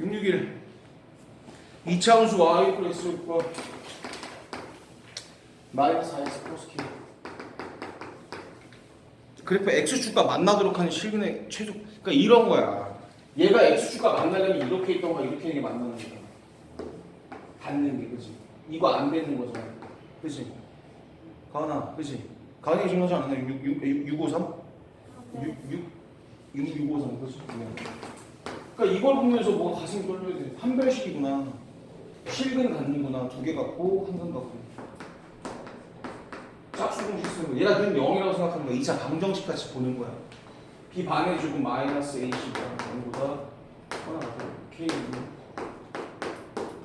661 이차함수 y 플러스 6과 마이너스 4x 플러스 k 그래프 x축과 만나도록 하는 실근의 최소 그러니까 이런 거야. 얘가 x축과 만나려면 이렇게 있던가 이렇게 있는 게 만나는 거야. 닿는 게 그지 이거 안 되는 거잖아. 그지 가은아 그지 가은이 지금 하지 않았나? 6, 6, 6, 653? 6, 6, 6, 653 그지 그러니까 이걸 보면서 뭐가 가슴이 떨려야 돼. 한별식이구나. 실근 갖는구나. 두 개 갖고 한 근 갖고. 짝수 공식 쓰는 거. 얘가 는 0이라고 생각하는 거야. 2차 방정식 같이 보는 거야. B 반에 주고 마이너스 c가 0보다 하나 더 k는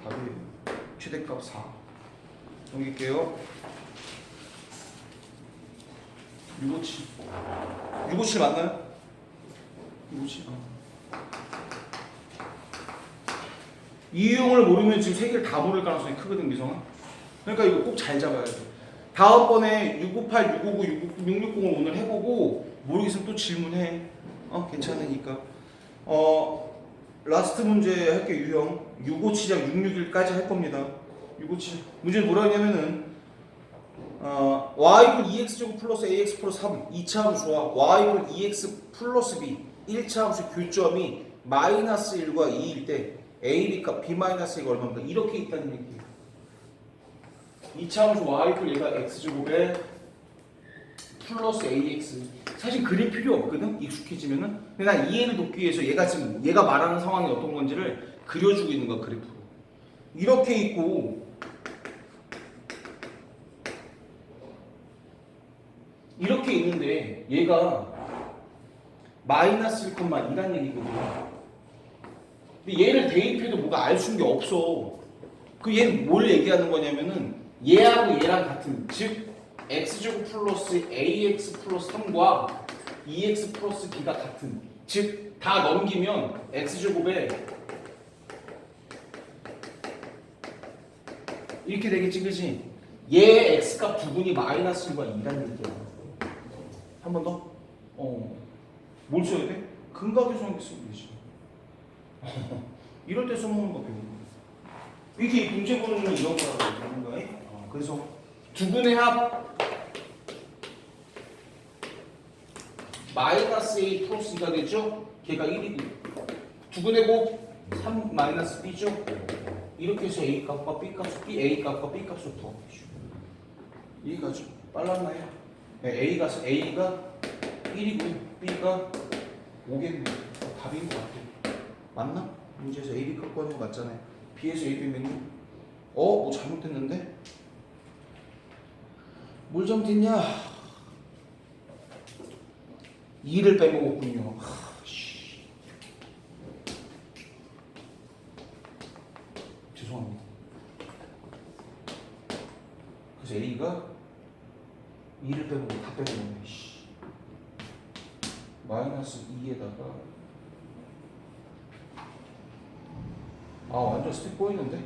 답이 최대값 4 넘길게요. 657 657 맞나요? 657 어. 이 유형을 모르면 지금 세 개를 다 모를 가능성이 크거든 미성아. 그러니까 이거 꼭 잘 잡아야 돼. 다음번에 658, 659, 660을 오늘 해보고 모르겠으면 또 질문해. 어 괜찮으니까. 어 라스트 문제 할게 유형. 657장 661까지 할 겁니다. 657 문제는 뭐라 했냐면은 어, y이고 2x제곱 플러스 ax 플러스 3 2차 함수와 y이고 2x 플러스 b. 1차 함수 교점이 마이너스 1과 2일 때 a, b값 b 마이너스 2가 얼마입니까? 이렇게 있다는 얘기예요. 2차 함수 y이고 얘가 x제곱에 플러스 ax. 사실 그릴 필요 없거든? 익숙해지면은. 근데 난 이해를 돕기 위해서 얘가 지금 얘가 말하는 상황이 어떤 건지를 그려주고 있는 거야 그래프로. 이렇게 있고. 이렇게 있는데 얘가 마이너스 1,2란 얘기거든요. 근데 얘를 대입해도 뭐가 알 수 있는 게 없어. 그 얘는 뭘 얘기하는 거냐면은 얘하고 얘랑 같은 즉 x제곱 플러스 ax 플러스 3과 2x 플러스 b가 같은 즉 다 넘기면 x제곱에 이렇게 되겠지 그지? 얘 x값 두분이 마이너스 1과 2란 얘기야. 한 번 더? 어. 뭘 써야 돼? 근각에서 쓰면 되지. 이럴 때 써먹는 거 배우는 거야. 이렇게 문제 보는 건 이런 거라고 그러는 거야. 어, 그래서 두 분의 합 마이너스 A 플러스 2가 되죠? 걔가 1이고 두 분의 곱 3 마이너스 B죠? 이렇게 해서 A 값과 B 값, B A 값과 B 값을 구하죠. 이해가죠? 빨랐나요? 네, A가 A가 1이고 B가 5겠네. 답인 것 같아. 맞나? 문제에서 A, B 값 구하는 거 맞잖아요. B에서 A, B 메뉴. 어? 뭐 잘못됐는데? 뭘 잘못했냐? 2를 빼먹었군요. 그래서 A가 2를 빼먹고 다 빼먹었네. 씨. 마이너스 2에다가 아 완전 스텝 보이는데?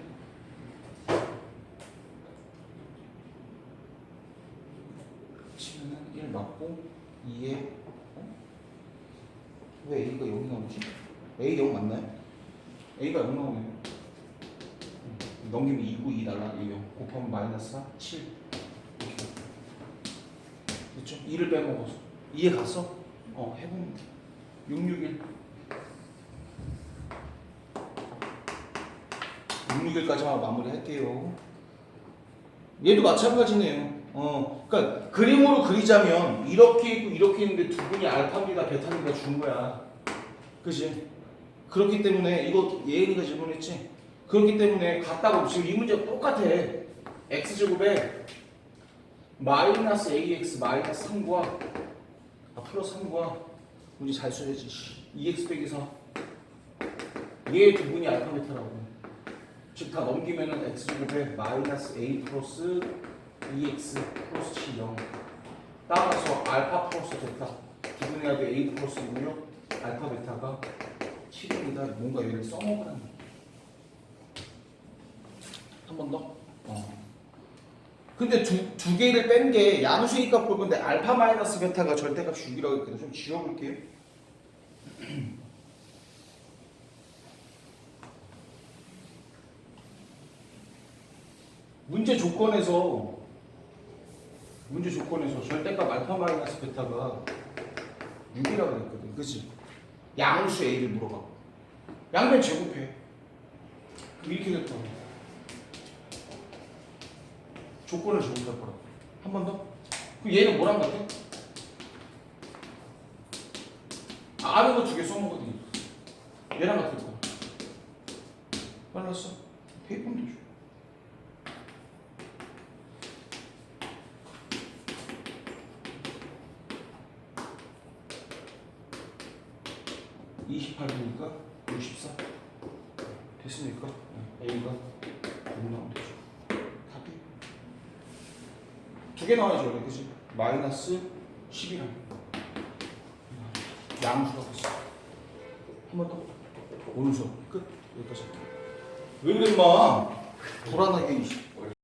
치면은 1 맞고 2에 어? 왜 A가 0이 나오지? A 0 맞나요? A가 0 나오네요. 음, 넘기면 2고 2 달라 2 0 곱하면 마이너스 4 7 이렇게 됐죠? 2를 빼먹어서 이해 갔어? 어 해보면 돼 661 661까지만 마무리 할게요. 얘도 마찬가지네요. 어 그러니까 그림으로 그리자면 이렇게 있고 이렇게 있는데 두 분이 알파입니다 베타입니다 준 거야. 그지? 그렇기 때문에 이거 예은이가 질문했지? 그렇기 때문에 같다고 지금 이 문제가 똑같아. X제곱에 마이너스 ax 마이너스 3과 아 플러스 3과 문제 잘 써야지. 2x 빼기 4 얘 두 분이 알파 베타라고 즉 다 넘기면은 x제곱에 마이너스 a 플러스 2x 플러스 7 0 따라서 알파 플러스 베타 두 분의 합이 a 플러스 6요 알파 베타가 7입니다 뭔가 얘를 써먹으라는 한번 더? 어. 근데 두, 두 개를 뺀 게 양수의 값볼 건데 알파 마이너스 베타가 절대값 6이라고 했거든요. 좀 지워볼게요. 문제 조건에서 문제 조건에서 절대값 알파 마이너스 베타가 6이라고 그랬거든. 그치? 양수 A를 물어봐. 양변 제곱해. 그럼 이렇게 됐다고. 조건을 제곱할 거라고. 한 번 더? 그럼 얘는 뭐랑 같아? 아는 거두개 써먹거든. 얘랑 같을 거야. 빨랐어? 페이퍼면 되죠. (28분이니까) (64) 됐습니까? 네. A가 너무 나오면 되죠. 답이? 두 개 나와야죠 그지? 마이너스 10이랑 양수가 됐어 한 번 더. 오른손. 끝. 여기까지 왜 그래 임마 불안하게.